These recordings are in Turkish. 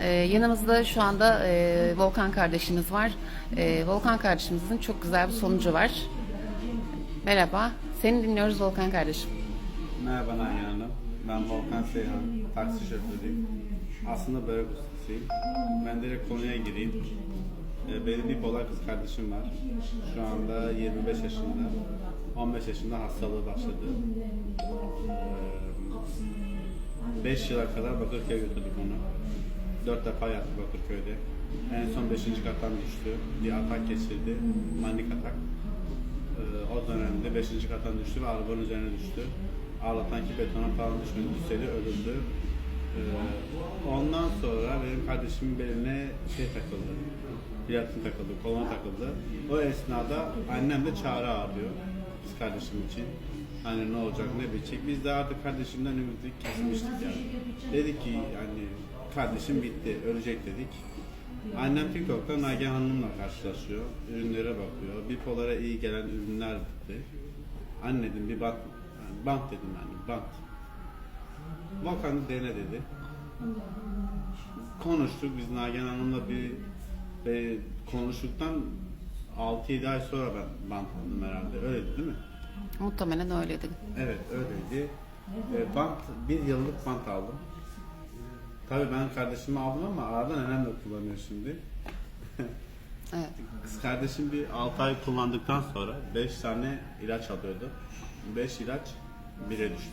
Ee, yanımızda şu anda e, Volkan kardeşimiz var. E, Volkan kardeşimizin çok güzel bir sonucu var. Merhaba, seni dinliyoruz Volkan kardeşim. Merhaba Nagihan Hanım. Ben Volkan Seyhan, taksi şoförüyüm. Aslında börek ustasıyım. Ben direkt konuya gireyim. Ee, Benim bir polar kız kardeşim var. Şu anda 25 yaşında. 15 yaşında hastalığı başladı. 5 yıla kadar Bakırköy'e götürdük onu. 4 defa yattı Bakırköy'de. En son 5. kattan düştü. Bir atak geçirdi. Manik atak. Ee, o dönemde 5. kattan düştü ve arabanın üzerine düştü. Ağlatan ki betona falan düşmedi, düşseydi ölürdü. Ee, ondan sonra benim kardeşimin beline şey takıldı. Platin takıldı, kolona takıldı. O esnada annem de çağrı ağlıyor kız kardeşim için. Hani ne olacak, ne bitecek. Biz de artık kardeşimden ümidi kesmiştik yani. Dedik ki yani kardeşim bitti, ölecek dedik. Annem TikTok'ta Nagihan Hanım'la karşılaşıyor. Ürünlere bakıyor. Bipolara iyi gelen ürünler bitti. Anne dedim bir bant, yani bant dedim yani bant. Volkan dene dedi. Konuştuk biz Nagihan Hanım'la bir ve konuştuktan 6-7 ay sonra ben bantladım herhalde. Öyle değil mi? Muhtemelen öyleydi. Evet öyleydi. E, bant, bir yıllık bant aldım. Tabii ben kardeşimi aldım ama aradan nenem de kullanıyor şimdi. Evet. Kız kardeşim bir 6 ay kullandıktan sonra 5 tane ilaç alıyordu. 5 ilaç 1'e düştü.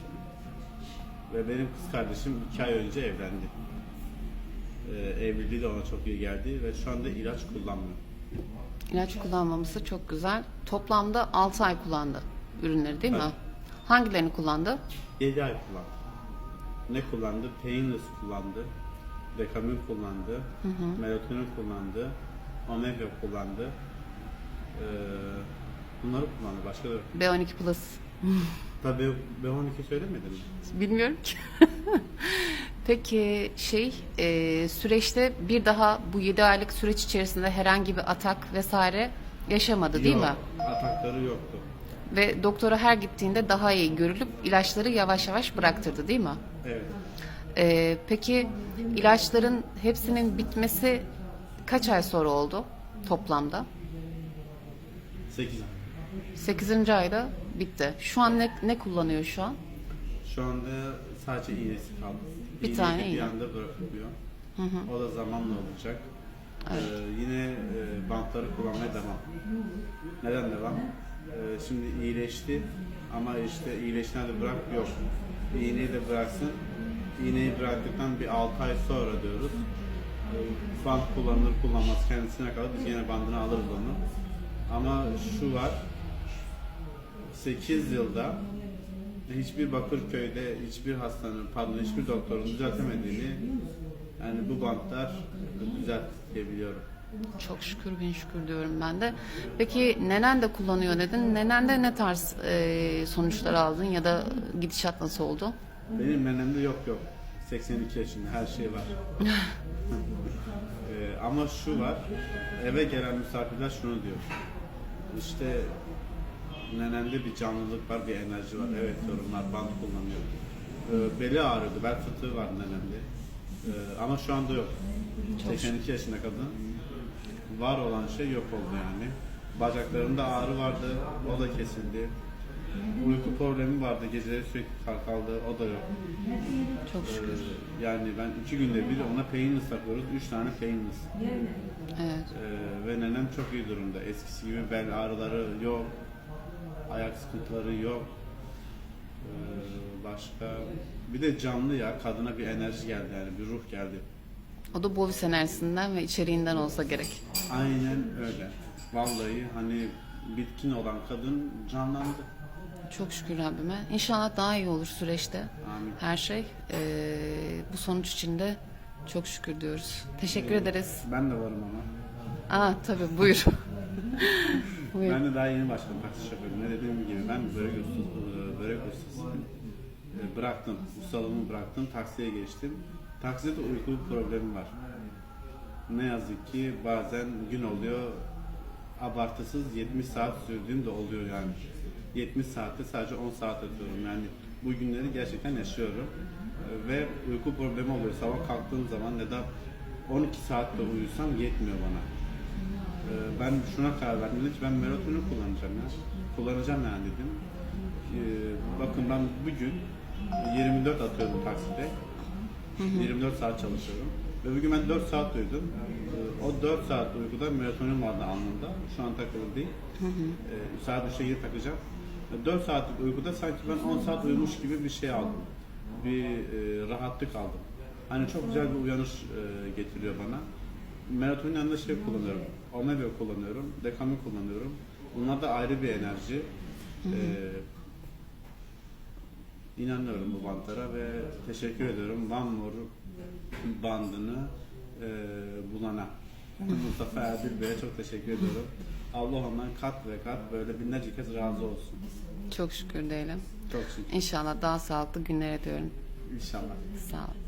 Ve benim kız kardeşim 2 ay önce evlendi. Ee, evliliği de ona çok iyi geldi ve şu anda ilaç kullanmıyor. İlaç kullanmaması çok güzel. Toplamda 6 ay kullandı ürünleri değil mi? Evet. Hangilerini kullandı? 7 ay kullandı. Ne kullandı? Painless kullandı. Dekamin kullandı. Melatonin kullandı. Omega kullandı. Ee, bunları kullandı. Başka da yok. B12 Plus. Tabii B12 söylemedim mi? Bilmiyorum ki. Peki şey e, süreçte bir daha bu 7 aylık süreç içerisinde herhangi bir atak vesaire yaşamadı değil Yok, mi? Atakları yoktu. Ve doktora her gittiğinde daha iyi görülüp ilaçları yavaş yavaş bıraktırdı değil mi? Evet. E, peki ilaçların hepsinin bitmesi kaç ay sonra oldu toplamda? 8 ay. 8. ayda bitti. Şu an ne, ne kullanıyor şu an? Şu anda sadece iğnesi kaldı. Bir İğneyi tane bir iğne. anda bırakılıyor. O da zamanla olacak. Ee, yine e, bantları kullanmaya devam. Neden devam? Ee, şimdi iyileşti ama işte iyileşten de bırak yok. İğneyi de bıraksın. İğneyi bıraktıktan bir 6 ay sonra diyoruz. Ee, Bant kullanılır kullanmaz kendisine kalır. Biz yine bandını alırız onu. Ama şu var. 8 yılda hiçbir Bakırköy'de hiçbir hastanın, pardon hiçbir doktorun düzeltemediğini yani bu bantlar düzeltebiliyorum. Çok şükür bin şükür diyorum ben de. Peki nenen de kullanıyor dedin. Nenende ne tarz e, sonuçlar aldın ya da gidişat nasıl oldu? Benim nenemde yok yok. 82 yaşında her şey var. Ee, ama şu var, eve gelen misafirler şunu diyor. İşte nenemde bir canlılık var, bir enerji var. Evet yorumlar, bant kullanıyor. Ee, beli ağrıyordu, bel fıtığı var nenemde. Ee, ama şu anda yok. 82 yaşında kadın. Var olan şey yok oldu yani. Bacaklarında ağrı vardı, o da kesildi. Uyku problemi vardı, geceleri sürekli kalkaldı, o da yok. Çok Ee, şükür. yani ben iki günde bir ona painless takıyoruz. Üç tane painless. Evet. Ee, ve nenem çok iyi durumda. Eskisi gibi bel ağrıları yok. Ayak sıkıntıları yok. Ee, başka bir de canlı ya kadına bir enerji geldi yani bir ruh geldi. O da Bovis enerjisinden ve içeriğinden olsa gerek. Aynen öyle. Vallahi hani bitkin olan kadın canlandı. Çok şükür Rabbime. İnşallah daha iyi olur süreçte. Amin. Her şey. Ee, bu sonuç için de çok şükür diyoruz. Teşekkür ederiz. Ben de varım ama. Aa tabii buyur. buyur. Ben de daha yeni başladım taksi şoförlüğüne. Dediğim gibi ben börek ustası, börek ustasıyım. E, Bıraktım, ustalığımı bıraktım, taksiye geçtim. Takside de uyku problemi var. Ne yazık ki bazen gün oluyor, abartısız 70 saat sürdüğüm de oluyor yani. 70 saatte sadece 10 saat atıyorum yani bu günleri gerçekten yaşıyorum. Ve uyku problemi oluyor. Sabah kalktığım zaman ya da 12 saat de uyusam yetmiyor bana. Ee, Ben şuna karar verdim ki ben melatonin kullanacağım ya. Kullanacağım yani dedim. Ee, Bakın ben bugün 24 atıyorum takside. 24 saat çalışıyorum. Ve bugün ben 4 saat uyudum. Ee, O 4 saat uykuda melatonin vardı alnımda. Şu an takılı değil. Ee, saat 3'e geri takacağım. 4 saatlik uykuda sanki ben 10 saat uyumuş gibi bir şey aldım. Bir e, rahatlık aldım. Hani çok güzel bir uyanış e, getiriyor bana. Melatonin yanında şey kullanıyorum. Omega kullanıyorum. Dekamin kullanıyorum. Bunlar da ayrı bir enerji. Ee, inanıyorum bu bantlara ve teşekkür ediyorum More bandını e, bulana. Mustafa Erdil Bey'e çok teşekkür ediyorum. Allah ondan kat ve kat böyle binlerce kez razı olsun. Çok şükür diyelim. Çok şükür. İnşallah daha sağlıklı günlere diyorum. İnşallah. Sağ ol.